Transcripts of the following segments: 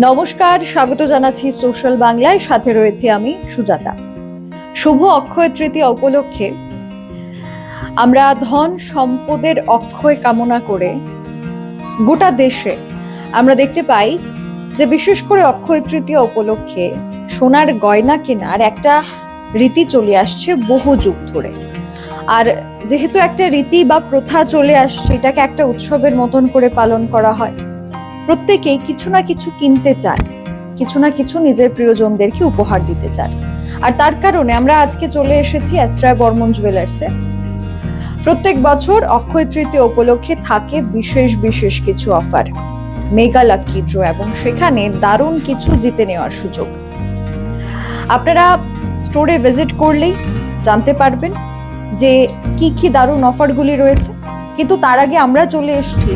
নমস্কার, স্বাগত জানাচ্ছি সোশ্যাল বাংলায়। সাথে রয়েছি আমি সুজাতা। শুভ অক্ষয় তৃতীয়া উপলক্ষে আমরা ধন সম্পদের অক্ষয় কামনা করে গোটা দেশে আমরা দেখতে পাই যে বিশেষ করে অক্ষয় তৃতীয়া উপলক্ষে সোনার গয়না কেনার একটা রীতি চলে আসছে বহু যুগ ধরে। আর যেহেতু একটা রীতি বা প্রথা চলে আসছে, এটাকে একটা উৎসবের মতন করে পালন করা হয়। প্রত্যেকেই কিছু না কিছু কিনতে চায়, কিছু না কিছু নিজের প্রিয়জনদেরকে উপহার দিতে চায়। আর তার কারণে আমরা আজকে চলে এসেছি আশ্রয় বর্মন জুয়েলার্সে প্রত্যেক বছর অক্ষয় তৃতীয় উপলক্ষে থাকে বিশেষ বিশেষ কিছু অফার মেগা লাকি ড্র এবং সেখানে দারুণ কিছু জিতে নেওয়ার সুযোগ। আপনারা স্টোরে ভিজিট করলেই জানতে পারবেন যে কি কি দারুণ অফারগুলি রয়েছে, কিন্তু তার আগে আমরা চলে এসেছি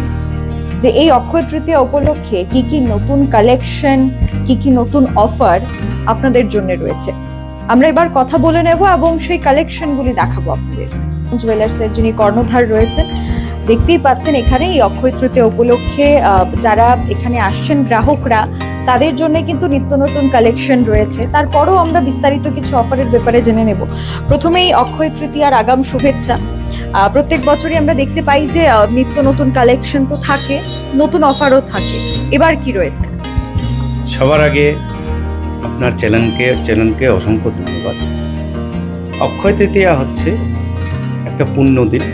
যে এই অক্ষয় তৃতীয়া উপলক্ষে কি কি নতুন কালেকশন কি কি নতুন অফার আপনাদের জন্য রয়েছে। আমরা এবার কথা বলে নেব এবং সেই কালেকশনগুলি দেখাবো আপনাদের। জুয়েলার্সের যিনি কর্ণধার রয়েছেন, দেখতেই পাচ্ছেন এখানে এই অক্ষয় তৃতীয়া উপলক্ষে যারা এখানে আসছেন, গ্রাহকরা তাদের জন্য কিন্তু নিত্য নতুন কালেকশন রয়েছে। তারপরও আমরা বিস্তারিত কিছু অফারের ব্যাপারে জেনে নেব। প্রথমেই অক্ষয় তৃতীয়ার আগাম শুভেচ্ছা। প্রত্যেক বছরই আমরা দেখতে পাই যে নিত্য নতুন কালেকশন তো থাকে, নতুন অফারও থাকে। এবার কি রয়েছে? সবার আগে আপনার চ্যানেলকে চ্যানেলকে অসংখ্য ধন্যবাদ। অক্ষয় তৃতীয়া হচ্ছে একটা পুণ্য দিন।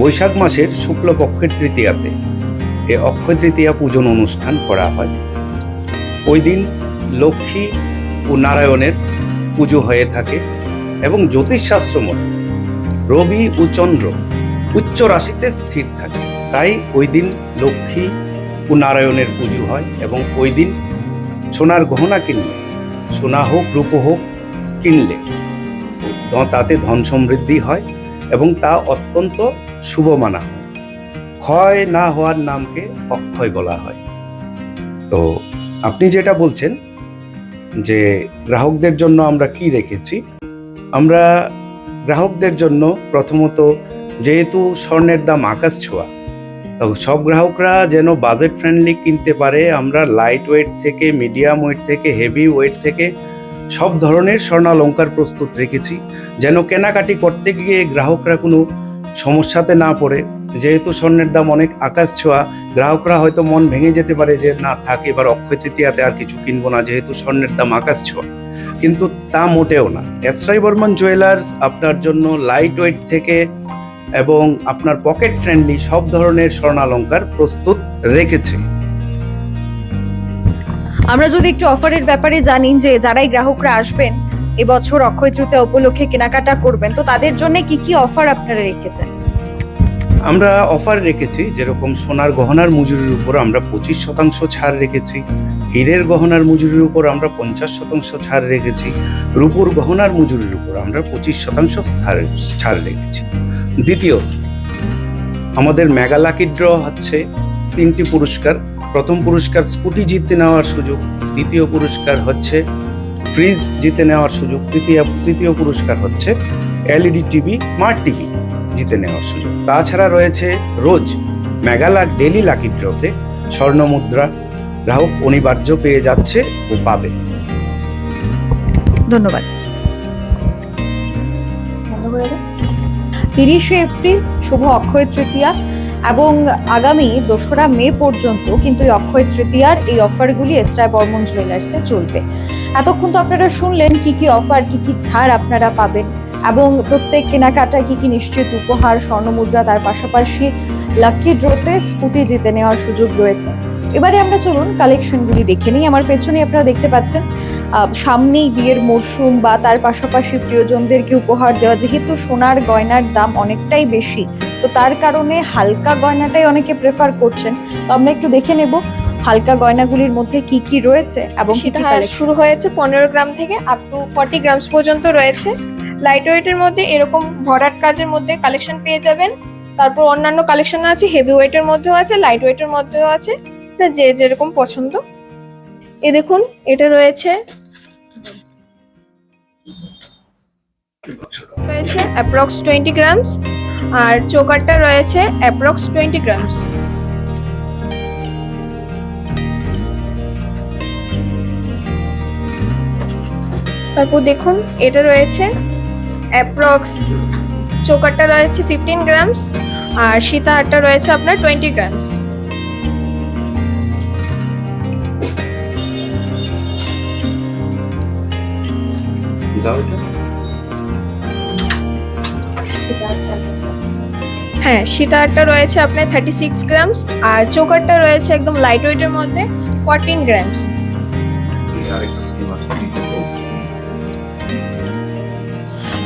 বৈশাখ মাসের শুক্লপক্ষের তৃতীয়াতে এই অক্ষয় তৃতীয়া পূজন অনুষ্ঠান করা হয়। ওই দিন লক্ষ্মী ও নারায়ণের পুজো হয়ে থাকে এবং জ্যোতিষশাস্ত্র মতে রবি ও চন্দ্র উচ্চ রাশিতে স্থির থাকে। তাই ওই দিন লক্ষ্মী ও নারায়ণের পুজো হয় এবং ওই দিন সোনার গহনা কিনলে, সোনা হোক, রূপ হোক কিনলে তাতে ধন সমৃদ্ধি হয় এবং তা অত্যন্ত শুভ মানা হয়। ক্ষয় না হওয়ার নামকে অক্ষয় বলা হয়। তো আপনি যেটা বলছেন যে গ্রাহকদের জন্য আমরা কি রেখেছি আমরা গ্রাহকদের জন্য প্রথমত যেহেতু স্বর্ণের দাম আকাশ ছোঁয়া সব গ্রাহকরা যেন বাজেট ফ্রেন্ডলি কিনতে পারে, আমরা লাইট ওয়েট থেকে মিডিয়াম ওয়েট থেকে হেভি ওয়েট থেকে সব ধরনের স্বর্ণালঙ্কার প্রস্তুত রেখেছি, যেন কেনাকাটি করতে গিয়ে গ্রাহকরা কোনো সমস্যাতে না পড়ে। যেহেতু স্বর্ণের দাম অনেক আকাশ ছোঁয়া, গ্রাহকরা হয়তো মন ভেঙে যেতে পারে যে, না, থাক, এবার অক্ষয় তৃতীয়াতে আর কিছু কিনবো না, যেহেতু স্বর্ণের দাম আকাশ ছোঁয়া। কিন্তু তা মোটেও না। এসরাই বর্মন জুয়েলার্স আপনার জন্য লাইট ওয়েট থেকে এবং আপনার পকেট ফ্রেন্ডলি সব ধরনের স্বর্ণালঙ্কার প্রস্তুত রেখেছে। আমরা যদি একটু অফারের ব্যাপারে জানি যে, যারাই গ্রাহকরা আসবেন, এবছর অক্ষয় তৃতীয়া উপলক্ষে কেনাকাটা করবেন, তো তাদের জন্য কি কি অফার আপনারা রেখেছেন? আমরা অফার রেখেছি, যেরকম সোনার গহনার মজুরির উপর আমরা পঁচিশ শতাংশ ছাড় রেখেছি, হীরের গহনার মজুরির উপর আমরা পঞ্চাশ শতাংশ ছাড় রেখেছি, রূপোর গহনার মজুরির উপর আমরা পঁচিশ শতাংশ ছাড়- রেখেছি। দ্বিতীয়ত আমাদের মেগা লাকি ড্র হচ্ছে তিনটি পুরস্কার, প্রথম পুরস্কার স্কুটি জিতে নেওয়ার সুযোগ, দ্বিতীয় পুরস্কার হচ্ছে ফ্রিজ জিতে নেওয়ার সুযোগ, তৃতীয় তৃতীয় পুরস্কার হচ্ছে এলইডি টিভি, স্মার্ট টিভি। জিতে নেওয়ার সুযোগ। তাছাড়া রয়েছে রোজ মেগালাক ডেলি লাকি ড্রতে স্বর্ণ মুদ্রা গ্রাহক অনিবার্য পেয়ে যাচ্ছে ও পাবে। ধন্যবাদ। তিরিশে এপ্রিল, শুভ অক্ষয় তৃতীয়া এবং আগামী দোসরা মে পর্যন্ত কিন্তু এই অক্ষয় তৃতীয়ার এই অফারগুলি এসরায় বর্মন জুয়েলার্সে চলবে। এতক্ষণ তো আপনারা শুনলেন কি কি অফার, কি কি ছাড় আপনারা পাবেন। এবং প্রত্যেক কেনাকাটায় কি কি নিশ্চিত উপহার স্বর্ণমুদ্রা তার পাশাপাশি লাকি ড্রোতে স্কুটি জিতে নেওয়ার সুযোগ রয়েছে। এবারে আমরা চলুন কালেকশনগুলি দেখে নিই। আমার পেছনে আপনারা দেখতে পাচ্ছেন সামনেই বিয়ের মরশুম বা তার পাশাপাশি প্রিয়জনদেরকে উপহার দেওয়া যেহেতু সোনার গয়নার দাম অনেকটাই বেশি তো তার কারণে হালকা গয়নাটাই অনেকে প্রেফার করছেন। তো আমরা একটু দেখে নেব হালকা গয়নাগুলির মধ্যে কি কি রয়েছে এবং শুরু হয়েছে পনেরো গ্রাম থেকে আপ টু ফর্টি গ্রামস পর্যন্ত রয়েছে। লাইট ওয়েটের মধ্যে এরকম ভরাট কাজের মধ্যে কালেকশন পেয়ে যাবেন। তারপর অন্যান্য কালেকশন আছে হেভি ওয়েটের মধ্যেও আছে লাইট ওয়েটের মধ্যেও আছে। যে যেরকম পছন্দ। এ দেখুন, এটা রয়েছে। রয়েছে অ্যাপ্রক্স টোয়েন্টি গ্রামস আর চোকারটা রয়েছে অ্যাপ্রক্স টোয়েন্টি গ্রামস তারপর দেখুন, এটা রয়েছে অ্যাপ্রক্স চোকারটা রয়েছে ফিফটিন গ্রামস আর সীতা সীতাহারটা রয়েছে আপনার টোয়েন্টি গ্রামস হ্যাঁ সীতাহারটা রয়েছে আপনার থার্টি সিক্স গ্রামস আর চোকারটা রয়েছে একদম লাইট ওয়েটের মধ্যে ফোরটিন গ্রামস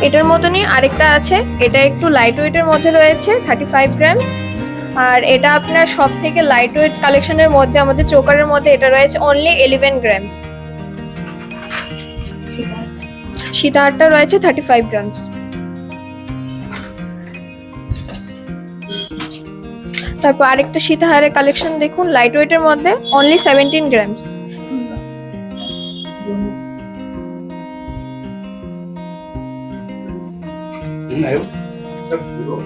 এটার মতনই আরেকটা আছে। এটা একটু লাইট ওয়েটের মধ্যে রয়েছে থার্টি ফাইভ গ্রামস আর এটা আপনার সব থেকে লাইট ওয়েট কালেকশনের মধ্যে, আমাদের চোকারের মধ্যে এটা রয়েছে অনলি ইলেভেন গ্রামস সীতাহারটা রয়েছে থার্টি ফাইভ গ্রামস তারপর আরেকটা সীতাহারের কালেকশন দেখুন লাইট ওয়েটের মধ্যে অনলি সেভেন্টিন গ্রামস 있나요? 이거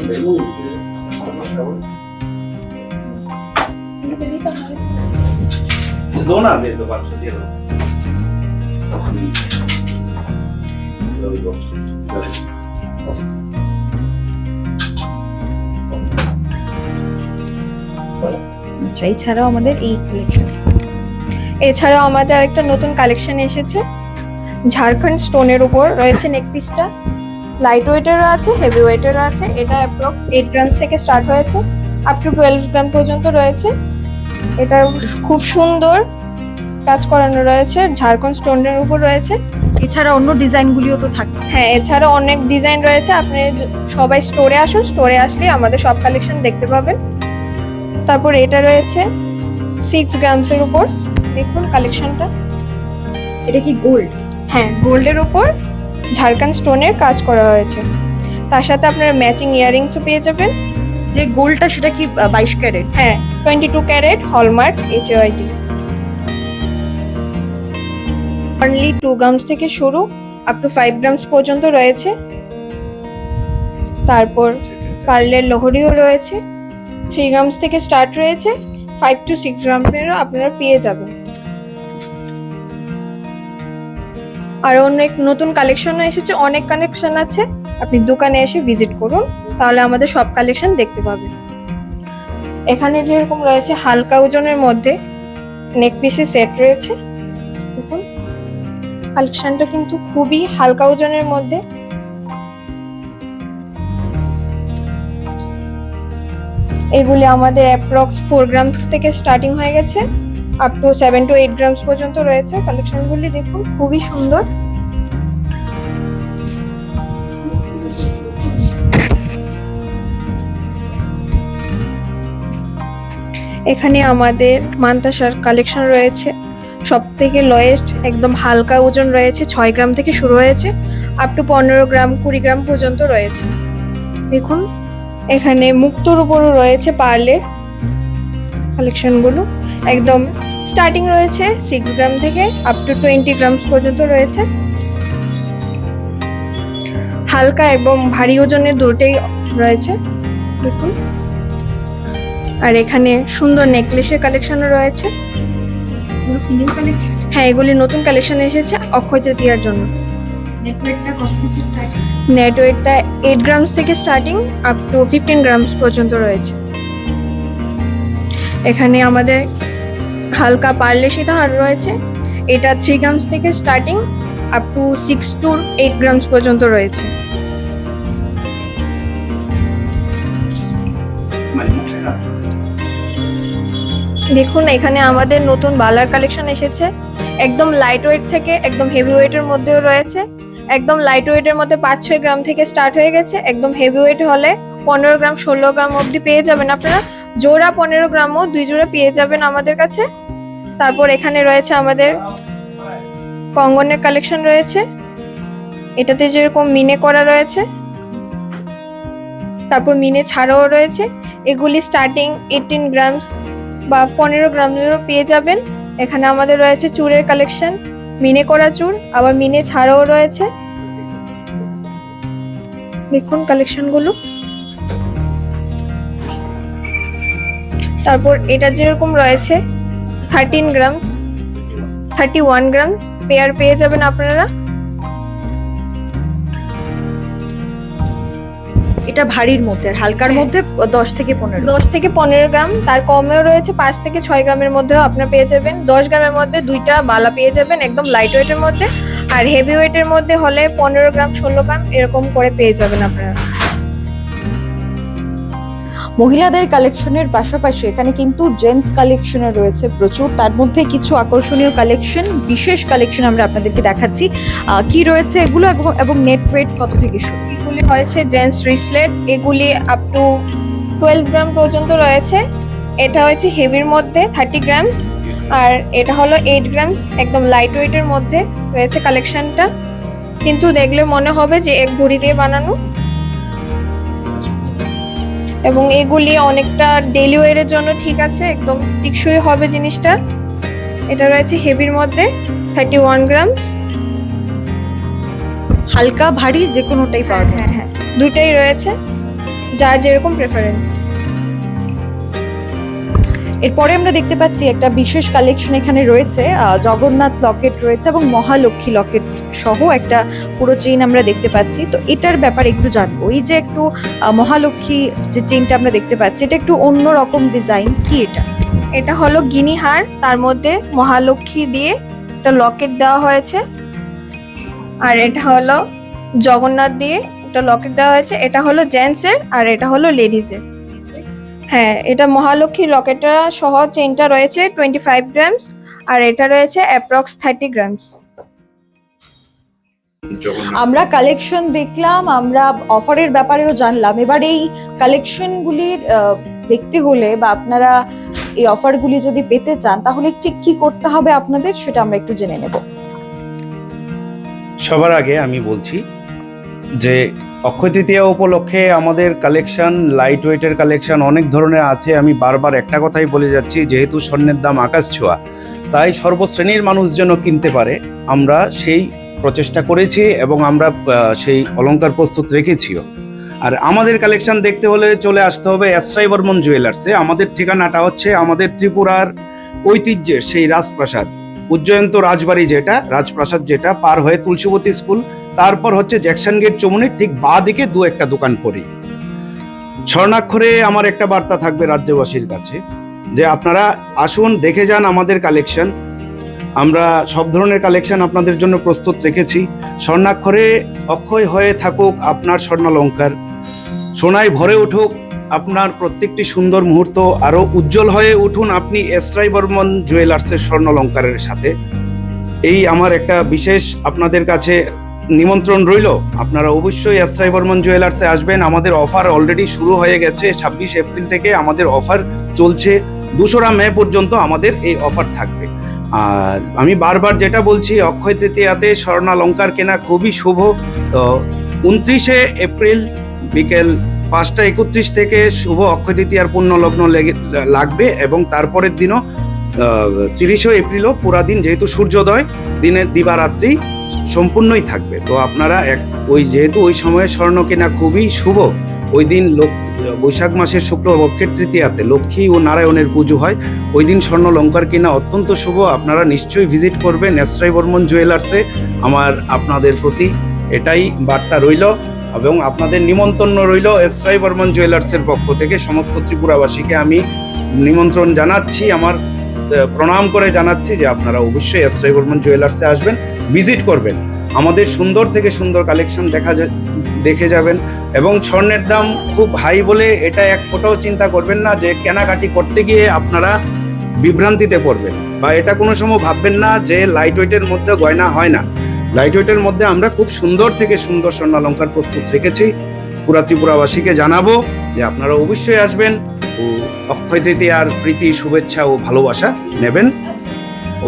음. 메모 이제 너는 안 돼, 너가 주제로. দিয়ে দাও আচ্ছা এছাড়াও আমাদের এই কালেকশন এছাড়াও আমাদের আরেকটা নতুন কালেকশন এসেছে। ঝাড়খণ্ড স্টোনের উপর রয়েছে নেক পিসটা লাইট ওয়েটেরও আছে হেভি ওয়েটেরও আছে। এটা অ্যাপ্রক্স এইট গ্রামস থেকে স্টার্ট হয়েছে। আপ টু টুয়েলভ গ্রাম পর্যন্ত রয়েছে। এটা খুব সুন্দর কাজ করানো রয়েছে। ঝাড়খণ্ড স্টোনের উপর রয়েছে। এছাড়া অন্য ডিজাইনগুলিও তো থাকছে। হ্যাঁ এছাড়া অনেক ডিজাইন রয়েছে। আপনি সবাই স্টোরে আসুন। স্টোরে আসলে আমাদের সব কালেকশন দেখতে পাবেন। তারপর এটা রয়েছে সিক্স গ্রামসের উপর। দেখুন কালেকশনটা এটা কি গোল্ড হ্যাঁ গোল্ডের উপর ঝাড়খান্ড স্টোনের কাজ করা হয়েছে। তার সাথে আপনারা ম্যাচিং ইয়াররিংসও পেয়ে যাবেন। যে গোল্ডটা সেটা কি বাইশ ক্যারেট? হ্যাঁ twenty two carat hallmark HOIT only two grams থেকে শুরু আপ টু ফাইভ গ্রামস পর্যন্ত রয়েছে। তারপর পার্লের লহরিও রয়েছে। থ্রি গ্রামস থেকে স্টার্ট রয়েছে। ফাইভ টু সিক্স গ্রামেরও আপনারা পেয়ে যাবেন। আর অনেক নতুন কালেকশনও এসেছে, অনেক কালেকশন আছে। আপনি দোকানে এসে ভিজিট করুন, তাহলে আমাদের সব কালেকশন দেখতে পাবেন। এখানে যেরকম রয়েছে, হালকা ওজনের মধ্যে নেক পিসের সেট রয়েছে। কালেকশনটা কিন্তু খুবই হালকা ওজনের মধ্যে। এগুলি আমাদের অ্যাপ্রক্স ফোর গ্রামস থেকে স্টার্টিং হয়ে গেছে। Up to seven to eight grams পর্যন্ত রয়েছে কালেকশনগুলি দেখুন, খুবই সুন্দর। এখানে আমাদের মান্তাসার কালেকশন রয়েছে। সব থেকে লোয়েস্ট একদম হালকা ওজন রয়েছে, ছয় গ্রাম থেকে শুরু হয়েছে আপ টু পনেরো গ্রাম, কুড়ি গ্রাম পর্যন্ত রয়েছে। দেখুন, এখানে মুক্তোর উপরও রয়েছে পার্লের কালেকশনগুলো একদম স্টার্টিং রয়েছে সিক্স গ্রাম থেকে আপ টু টোয়েন্টি গ্রামস পর্যন্ত রয়েছে। হালকা এবং ভারী ওজনের দুটোই রয়েছে, দেখুন। আর এখানে সুন্দর নেকলেসের কালেকশনও রয়েছে। নিউ কালেকশন হ্যাঁ এগুলি নতুন কালেকশন এসেছে অক্ষয় তৃতীয়ার জন্য। নেটওয়ার্কটা কত থেকে স্টার্টিং এইট গ্রামস থেকে starting up to fifteen grams পর্যন্ত রয়েছে। এখানে আমাদের হালকা পার্লে সীতাহার রয়েছে। এটা থ্রি গ্রামস থেকে starting up to six to eight grams পর্যন্ত রয়েছে। দেখুন, এখানে আমাদের নতুন বালার কালেকশন এসেছে। একদম লাইট ওয়েট থেকে, একদম হেভি ওয়েটের মধ্যেও রয়েছে। একদম লাইট ওয়েটের মধ্যে পাঁচ ছয় গ্রাম থেকে স্টার্ট হয়ে গেছে। একদম হেভি ওয়েট হলে পনেরো গ্রাম, ষোলো গ্রাম অবধি পেয়ে যাবেন আপনারা। জোড়া পনেরো গ্রামও দুই জোড়া পেয়ে যাবেন আমাদের কাছে। তারপর এখানে রয়েছে আমাদের কঙ্গনের কালেকশন রয়েছে। এটাতে যেরকম মিনে করা রয়েছে, তারপর মিনে ছাড়াও রয়েছে। এগুলি স্টার্টিং এইটিন গ্রামস বা পনেরো গ্রামেরও পেয়ে যাবেন। এখানে আমাদের রয়েছে চুড়ের কালেকশন মিনে করা চুর আবার মিনে ছাড়াও রয়েছে। দেখুন কালেকশনগুলো তারপর এটা যেরকম রয়েছে thirteen grams thirty one gram pair পেয়ে যাবেন আপনারা। এটা ভারীর মধ্যে আর হালকার হ্যাঁ। মধ্যে দশ থেকে পনেরো। দশ থেকে পনেরো গ্রাম তার কমেও রয়েছে পাঁচ থেকে ছয় গ্রামের মধ্যেও আপনারা পেয়ে যাবেন। দশ গ্রামের মধ্যে দুইটা বালা পেয়ে যাবেন একদম লাইট ওয়েটের মধ্যে। আর হেভি ওয়েটের মধ্যে হলে পনেরো গ্রাম ষোলো গ্রাম এরকম করে পেয়ে যাবেন আপনারা। মহিলাদের কালেকশনের পাশাপাশি এখানে কিন্তু জেন্টস কালেকশনও রয়েছে প্রচুর। তার মধ্যে কিছু আকর্ষণীয় কালেকশন বিশেষ কালেকশন আমরা আপনাদেরকে দেখাচ্ছি। কি রয়েছে এগুলো এবং নেট ওয়েট কত থেকে শুরু? এগুলি হয়েছে জেন্টস রিসলেট। এগুলি আপ টু টুয়েলভ গ্রাম পর্যন্ত রয়েছে। এটা হয়েছে হেভির মধ্যে থার্টি গ্রামস। আর এটা হলো এইট গ্রামস, একদম লাইট ওয়েটের মধ্যে রয়েছে কালেকশনটা কিন্তু দেখলে মনে হবে যে এক ভরি দিয়ে বানানো। এবং এগুলি অনেকটা ডেলি ওয়ারের জন্য ঠিক আছে, একদম টিকসই হবে জিনিসটা। এটা রয়েছে হেভির মধ্যে থার্টি ওয়ান গ্রামস। হালকা ভারী যে কোনোটাই পাওয়া যায়। হ্যাঁ হ্যাঁ। দুটোই রয়েছে যার যেরকম প্রেফারেন্স এরপরে আমরা দেখতে পাচ্ছি একটা বিশেষ কালেকশন এখানে রয়েছে জগন্নাথ লকেট রয়েছে এবং মহালক্ষ্মী লকেট সহ একটা পুরো চেইন আমরা দেখতে পাচ্ছি। তো এটার ব্যাপারে একটু জানব। এই যে একটু মহালক্ষ্মী যে চেইনটা আমরা দেখতে পাচ্ছি এটা একটু অন্য রকম ডিজাইন কি এটা? এটা হলো গিনি হার তার মধ্যে মহালক্ষ্মী দিয়ে একটা লকেট দেওয়া হয়েছে। আর এটা হলো জগন্নাথ দিয়ে একটা লকেট দেওয়া হয়েছে। এটা হলো জেন্টসের আর এটা হলো লেডিজের হ্যাঁ এটা মহালক্ষ্মী লকেটটা সহ চেনটা রয়েছে টোয়েন্টি ফাইভ গ্রামস আর এটা রয়েছে অ্যাপ্রক্স থার্টি গ্রামস আমরা কালেকশন দেখলাম আমরা অফারের ব্যাপারেও জানলাম। এবার এই কালেকশনগুলির আহ, দেখতে হলে বা আপনারা এই অফারগুলি যদি পেতে চান তাহলে ঠিক কি করতে হবে আপনাদের সেটা আমরা একটু জেনে নেব। সবার আগে আমি বলছি যে অক্ষয় তৃতীয়া উপলক্ষে আমাদের কালেকশন লাইট ওয়েটের কালেকশন অনেক ধরনের আছে। আমি বারবার একটা কথাই বলে যাচ্ছি, যেহেতু স্বর্ণের দাম আকাশ ছোঁয়া, তাই সর্বশ্রেণীর মানুষ যেন কিনতে পারে, আমরা সেই প্রচেষ্টা করেছি এবং আমরা সেই অলংকার প্রস্তুত রেখেছিও। আর আমাদের কালেকশন দেখতে হলে চলে আসতে হবে এসরাই বর্মন জুয়েলার্সে আমাদের ঠিকানাটা হচ্ছে আমাদের ত্রিপুরার ঐতিহ্যের সেই রাজপ্রাসাদ। উজ্জয়ন্ত রাজবাড়ি যেটা, রাজপ্রাসাদ যেটা, পার হয়ে তুলসীবতী স্কুল, তারপর হচ্ছে জ্যাকসন গেট চমুনির ঠিক বা দিকে দু একটা দোকান পড়ি। স্বর্ণাক্ষরে আমার একটা বার্তা থাকবে রাজ্যবাসীর কাছে, যে আপনারা আসুন, দেখে যান আমাদের কালেকশন। আমরা সব ধরনের কালেকশন আপনাদের জন্য প্রস্তুত রেখেছি। স্বর্ণাক্ষরে অক্ষয় হয়ে থাকুক আপনার স্বর্ণালঙ্কার। সোনায় ভরে উঠুক আপনার প্রত্যেকটি সুন্দর মুহূর্ত আরও উজ্জ্বল হয়ে উঠুন আপনি এসরাই বর্মন জুয়েলার্সের স্বর্ণালঙ্কারের সাথে। এই আমার একটা বিশেষ আপনাদের কাছে নিমন্ত্রণ রইল। আপনারা অবশ্যই এসরাই বর্মন জুয়েলার্সে আসবেন। আমাদের অফার অলরেডি শুরু হয়ে গেছে। ছাব্বিশ এপ্রিল থেকে আমাদের অফার চলছে। দুশোরা মে পর্যন্ত আমাদের এই অফার থাকবে। আর আমি বারবার যেটা বলছি, অক্ষয় তৃতীয়াতে স্বর্ণালঙ্কার কেনা খুবই শুভ। তো উনত্রিশে এপ্রিল বিকেল পাঁচটা একত্রিশ থেকে শুভ অক্ষয় তৃতীয়ার পূর্ণ লগ্ন লেগে- লাগবে এবং তারপরের দিনও তিরিশে এপ্রিলও পুরা দিন যেহেতু সূর্যোদয়, দিনের দিবারাত্রি সম্পূর্ণই থাকবে। তো আপনারা এক, ওই যেহেতু ওই সময়ে স্বর্ণ কেনা খুবই শুভ, ওই দিন লোক- বৈশাখ মাসের শুক্লপক্ষের তৃতীয়াতে লক্ষ্মী ও নারায়ণের পুজো হয়, ওই দিন স্বর্ণ লঙ্কার কেনা অত্যন্ত শুভ, আপনারা নিশ্চয়ই ভিজিট করবেন এসরাই বর্মন জুয়েলার্সে, আমার আপনাদের প্রতি এটাই বার্তা রইল। এবং আপনাদের নিমন্ত্রণ রইল এসরাই বর্মন জুয়েলার্সের পক্ষ থেকে। সমস্ত ত্রিপুরাবাসীকে আমি নিমন্ত্রণ জানাচ্ছি, আমার প্রণাম করে জানাচ্ছি যে আপনারা অবশ্যই এসরাই বর্মন জুয়েলার্সে আসবেন, ভিজিট করবেন। আমাদের সুন্দর থেকে সুন্দর কালেকশন দেখা দেখে যাবেন এবং স্বর্ণের দাম খুব হাই বলে এটা এক ফোটাও চিন্তা করবেন না যে কেনাকাটি করতে গিয়ে আপনারা বিভ্রান্তিতে পড়বেন বা এটা কোনো সময় ভাববেন না যে লাইট ওয়েটের মধ্যে গয়না হয় না। লাইট ওয়েটের মধ্যে আমরা খুব সুন্দর থেকে সুন্দর স্বর্ণালঙ্কার প্রস্তুত রেখেছি। পুরা ত্রিপুরাবাসীকে জানাব যে আপনারা অবশ্যই আসবেন ও অক্ষয় তৃতীয়ার প্রীতি, শুভেচ্ছা ও ভালোবাসা নেবেন।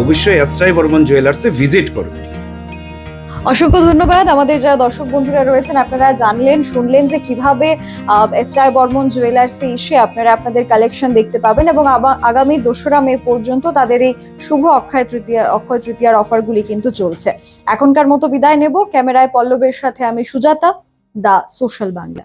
অবশ্যই এসরাই বর্মন জুয়েলার্সে ভিজিট করবেন অসংখ্য ধন্যবাদ। আমাদের যারা দর্শক বন্ধুরা রয়েছেন আপনারা জানলেন শুনলেন যে কীভাবে আহ, এস রায় বর্মন জুয়েলার্সে এসে আপনারা আপনাদের কালেকশন দেখতে পাবেন এবং আগামী দোসরা মে পর্যন্ত তাদের এই শুভ অক্ষয় তৃতীয় অক্ষয় তৃতীয়ার অফারগুলি কিন্তু চলছে। এখনকার মতো বিদায় নেব। ক্যামেরায় পল্লবের সাথে আমি সুজাতা দা সোশ্যাল বাংলা।